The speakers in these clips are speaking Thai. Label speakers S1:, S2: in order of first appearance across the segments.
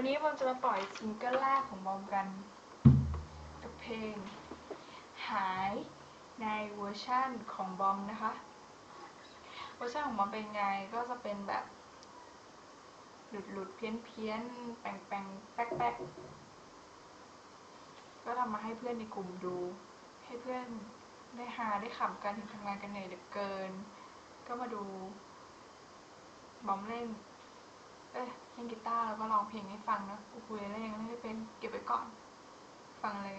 S1: ันนี้บอมจะมาปล่อยซิงเกิลแรกของบอมกัน กับเพลง หายในเวอร์ชั่นของบอมนะคะ เวอร์ชันของบอมเป็นไงก็จะเป็นแบบ หลุดหลุดเพี้ยนเพี้ยนแปลงแปลงแป๊กแป๊กก็ทำมาให้เพื่อนในกลุ่มดู ให้เพื่อนได้หาได้ขำกันถึงทำงานกันเหนื่อยเหลือเกิน ก็มาดูบอมเล่น เอ้ยเล่นกีตาร์แล้วก็ร้องเพลงให้ฟังนะกูคุยเล่นยังเล่นไม่เป็นเก็บไว้ก่อน ฟังเลย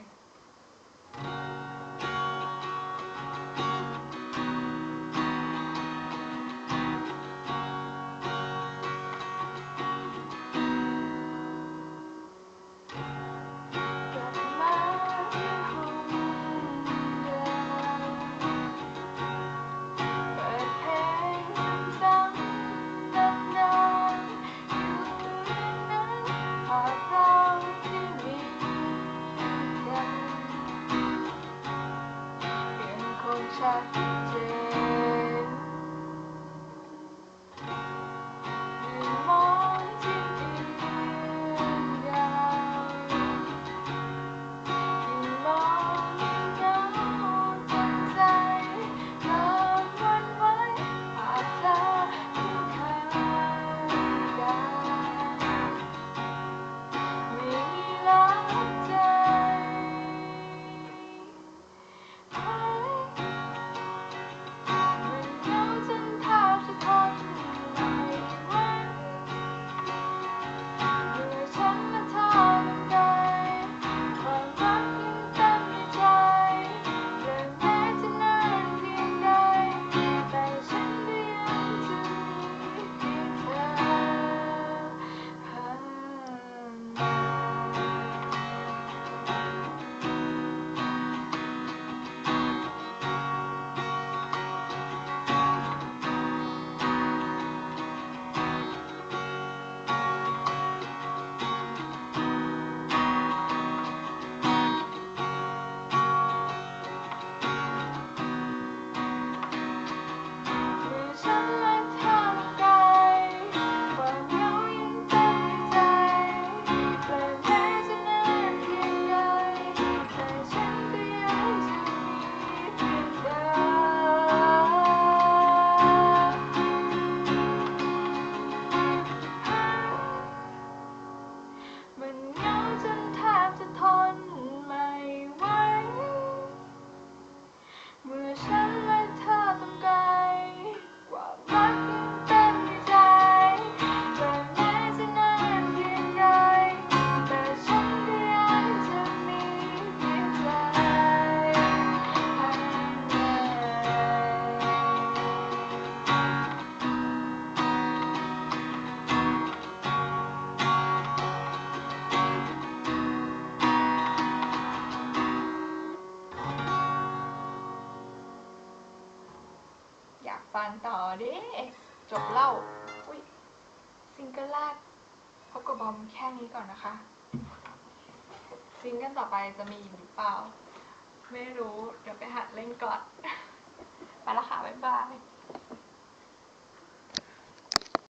S1: ฟังต่อดิจบเล่าอุ้ยซิงเกิลแรกพบกับบอมแค่นี้ก่อนนะคะ ซิงเกิลต่อไปจะมีหรือเปล่า ไม่รู้ เดี๋ยวไปหัดเล่นก่อน ไปละค่ะ บ๊ายบาย